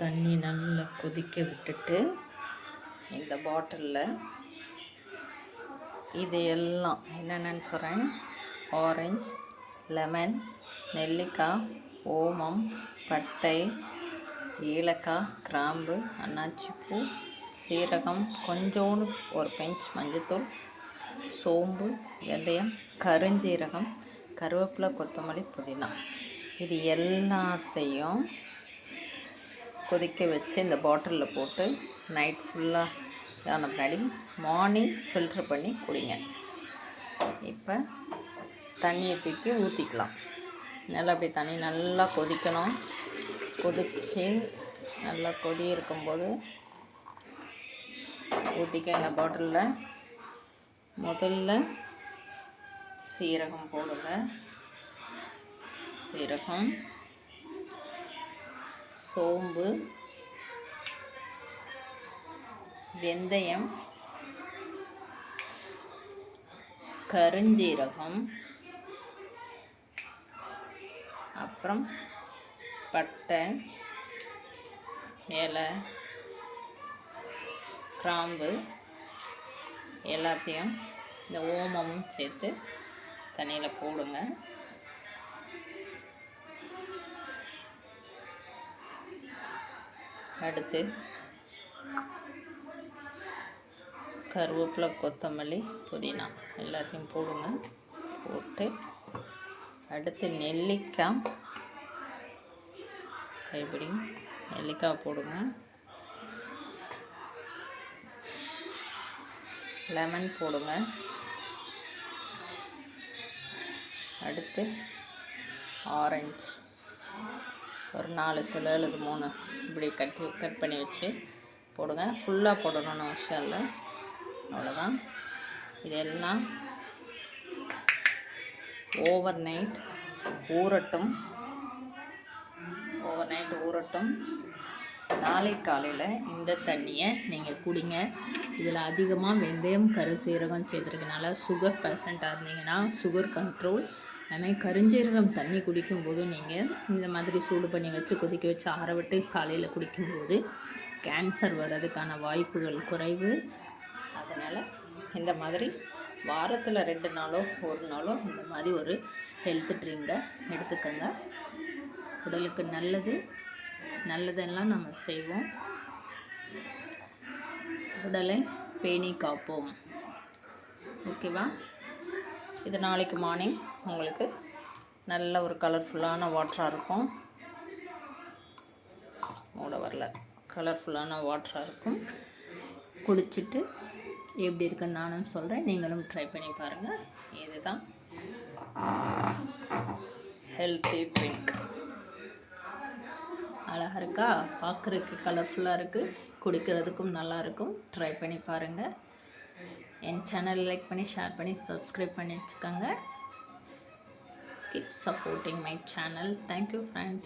தண்ணி நல்லா கொதிக்க விட்டுட்டு இந்த பாட்டிலில் இது எல்லாம் என்னென்னு சொல்கிறேன் ஆரஞ்சு லெமன் நெல்லிக்காய் ஓமம் பட்டை ஏலக்காய் கிராம்பு அன்னாச்சிப்பூ சீரகம் கொஞ்சோண்டு ஒரு பெஞ்ச் மஞ்சத்தூள் சோம்பு வெந்தயம் கருஞ்சீரகம் கருவேப்பிலை கொத்தமல்லி புதினா. இது எல்லாத்தையும் கொதிக்க வச்சு இந்த பாட்டிலில் போட்டு நைட் ஃபுல்லாக ஆன பின்னாடி மார்னிங் ஃபில்ட்ரு பண்ணி குடிங்க. இப்போ தண்ணியை தூக்கி ஊற்றிக்கலாம் நல்லா அப்படி தண்ணி நல்லா கொதிக்கணும். கொதித்து நல்லா கொதி இருக்கும்போது ஊற்றிக்க பாட்டிலில் முதல்ல சீரகம் போடுங்க. சீரகம் சோம்பு வெந்தயம் கருஞ்சீரகம் அப்புறம் பட்டை இலை கிராம்பு எல்லாத்தையும் இந்த ஓமமும் சேர்த்து தண்ணியில் போடுங்க. அடுத்து கருவேப்பிலை கொத்தமல்லி புதினா எல்லாத்தையும் போடுங்க. போட்டு அடுத்து நெல்லிக்காய் கைப்பிடி நெல்லிக்காய் போடுங்க. லெமன் போடுங்க. அடுத்து ஆரஞ்சு. ஒரு நாலு சில அல்லது மூணு இப்படி கட்டி கட் பண்ணி வச்சு போடுங்க. ஃபுல்லாக போடணும்னு அவசியம் இல்லை. அவ்வளோதான் இதெல்லாம் ஓவர் நைட் ஊறட்டும். ஓவர் நைட் ஊறட்டும். நாளை காலையில் இந்த தண்ணியை நீங்கள் குடிங்க. இதில் அதிகமாக வெந்தயம் கரு சீரகம் செய்திருக்கனால சுகர் பேஷண்ட்டாக இருந்தீங்கன்னா சுகர் கண்ட்ரோல் அதுமாதிரி கருஞ்சீரகம் தண்ணி குடிக்கும்போது நீங்கள் இந்த மாதிரி சூடு பண்ணி வச்சு கொதிக்க வச்சு ஆற விட்டு காலையில் குடிக்கும்போது கேன்சர் வர்றதுக்கான வாய்ப்புகள் குறைவு. அதனால் இந்த மாதிரி வாரத்தில் ரெண்டு நாளோ ஒரு நாளோ இந்த மாதிரி ஒரு ஹெல்த் ட்ரிங்கை எடுத்துக்கோங்க. உடலுக்கு நல்லது. நல்லதெல்லாம் நம்ம செய்வோம். உடலை பேணி காப்போம். ஓகேவா? இது நாளைக்கு மார்னிங் உங்களுக்கு நல்ல ஒரு கலர்ஃபுல்லான வாட்டராக இருக்கும். மூட வரல. கலர்ஃபுல்லான வாட்டராக இருக்கும். குடிச்சிட்டு எப்படி இருக்குன்னு நானும் சொல்கிறேன் நீங்களும் ட்ரை பண்ணி பாருங்கள் இதுதான் ஹெல்த்தி ட்ரிங்க் அழகாக இருக்கா? பார்க்குறதுக்கு கலர்ஃபுல்லாக இருக்குது குடிக்கிறதுக்கும் நல்லாயிருக்கும் ட்ரை பண்ணி பாருங்கள் என் சேனல் லைக் பண்ணி ஷேர் பண்ணி சப்ஸ்கிரைப் பண்ணி வச்சுக்கோங்க keep supporting my channel thank you friends